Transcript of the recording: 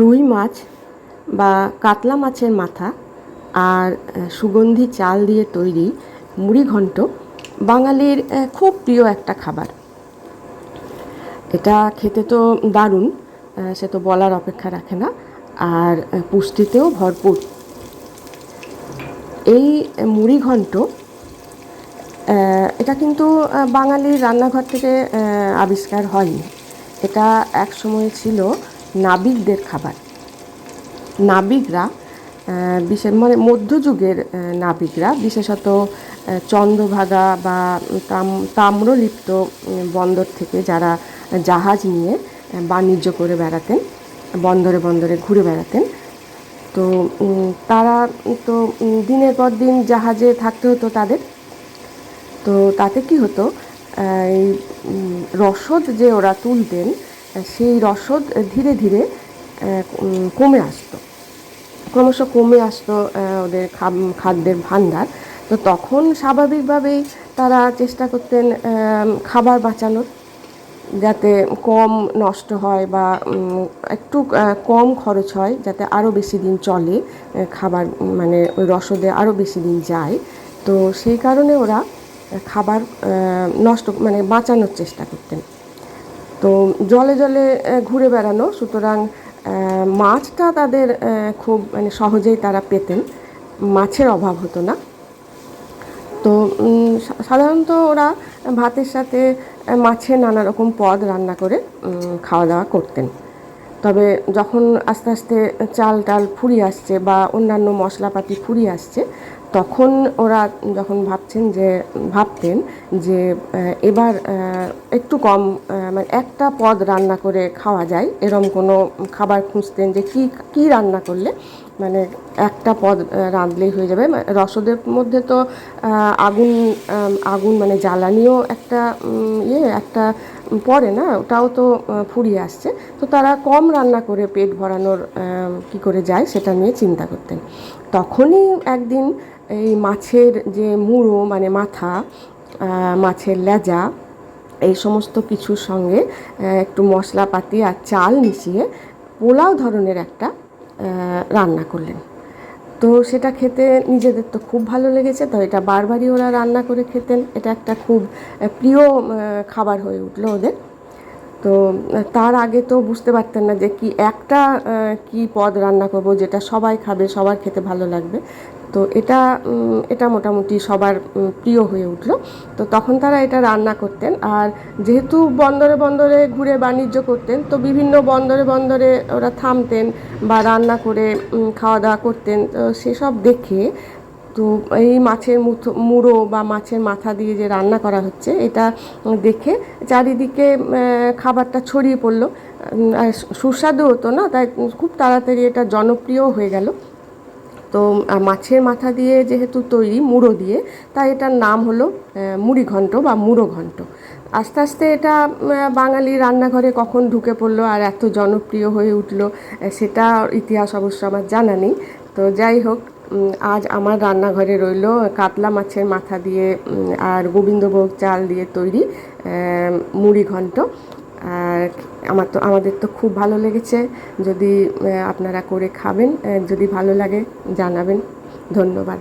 রুই মাছ বা কাতলা মাছের মাথা আর সুগন্ধি চাল দিয়ে তৈরি মুড়ি ঘন্ট বাঙালির খুব প্রিয় একটা খাবার। এটা খেতে তো দারুণ সে তো বলার অপেক্ষা রাখে না আর পুষ্টিতেও ভরপুর। এই মুড়ি ঘন্ট এটা কিন্তু বাঙালির রান্নাঘর থেকে আবিষ্কার হয়নি। এটা এক সময় ছিল নাবিকদের খাবার। নাবিকরা বিশেষ মানে মধ্যযুগের নাবিকরা, বিশেষত চন্দ্রভাগা বা তাম তাম্রলিপ্ত বন্দর থেকে যারা জাহাজ নিয়ে বাণিজ্য করে বেড়াতেন, বন্দরে বন্দরে ঘুরে বেড়াতেন, তো তারা তো দিনের পর দিন জাহাজে থাকতে হতো তাদের। তো তাতে কি হতো এই রসদ যে ওরা তুলতেন সেই রসদ ধীরে ধীরে কমে আসতো। ক্রমশ কমে আসতো ওদের খাদ্যের ভাণ্ডার। তো তখন স্বাভাবিকভাবেই তারা চেষ্টা করতেন খাবার বাঁচানোর, যাতে কম নষ্ট হয় বা একটু কম খরচ হয়, যাতে আরও বেশি দিন চলে খাবার মানে ওই রসদে আরও বেশি দিন যায়। তো সেই কারণে ওরা খাবার নষ্ট মানে বাঁচানোর চেষ্টা করতেন। তো জলে জলে ঘুরে বেড়ানো। সুতরাং মাছটা তাদের খুব মানে সহজেই তারা পেতেন। মাছের অভাব হতো না। তো সাধারণত ওরা ভাতের সাথে মাছের নানা রকম পদ রান্না করে খাওয়া দাওয়া করতেন। তবে যখন আস্তে আস্তে চাল টাল ফুরিয়ে আসছে বা অন্যান্য মশলাপাতি ফুরিয়ে আসছে তখন ওরা যখন ভাবছেন যে, ভাবতেন যে এবার একটু কম মানে একটা পদ রান্না করে খাওয়া যায়, এরম কোনো খাবার খুঁজতেন যে কি কি রান্না করলে মানে একটা পদ রাঁধলেই হয়ে যাবে। রসদের মধ্যে তো আগুন আগুন মানে জ্বালানিও একটা ইয়ে একটা পড়ে না, ওটাও তো ফুরিয়ে আসছে। তো তারা কম রান্না করে পেট ভরানোর কি করে যায় সেটা নিয়ে চিন্তা করতেন। তখনই একদিন এই মাছের যে মুড়ো মানে মাথা মাছের লেজা, এই সমস্ত কিছুর সঙ্গে একটু মশলাপাতি আর চাল মিশিয়ে পোলাও ধরনের একটা রান্না করলেন। তো সেটা খেতে নিজেদের তো খুব ভালো লেগেছে, তো এটা বারবারই ওরা রান্না করে খেতেন। এটা একটা খুব প্রিয় খাবার হয়ে উঠল ওদের। তো তার আগে তো বুঝতে পারতেন না যে কি একটা কি পদ রান্না করব, যেটা সবাই খাবে, সবার খেতে ভালো লাগবে। তো এটা এটা মোটামুটি সবার প্রিয় হয়ে উঠল। তো তখন তারা এটা রান্না করতেন। আর যেহেতু বন্দরে বন্দরে ঘুরে বাণিজ্য করতেন, তো বিভিন্ন বন্দরে বন্দরে ওরা থামতেন বা রান্না করে খাওয়া দাওয়া করতেন। তো সেসব দেখে, তো এই মাছের মুড়ো বা মাছের মাথা দিয়ে যে রান্না করা হচ্ছে, এটা দেখে চারিদিকে খাবারটা ছড়িয়ে পড়ল। সুস্বাদু হতো না, তাই খুব তাড়াতাড়ি এটা জনপ্রিয় হয়ে গেল। তো মাছের মাথা দিয়ে যেহেতু তৈরি মুড়ো দিয়ে, তাই এটার নাম হলো মুড়ি ঘন্ট বা মুড়ো ঘন্ট আস্তে আস্তে এটা বাঙালি রান্নাঘরে কখন ঢুকে পড়ল আর এত জনপ্রিয় হয়ে উঠল সেটা ইতিহাস অবশ্য আমার জানা নেই। তো যাই হোক আজ আমার রান্নাঘরে রইল কাতলা মাছের মাথা দিয়ে আর গোবিন্দভোগ চাল দিয়ে তৈরি মুড়ি ঘন্ট আর আমার তো, আমাদের তো খুব ভালো লেগেছে। যদি আপনারা করে খাবেন যদি ভালো লাগে জানাবেন। ধন্যবাদ।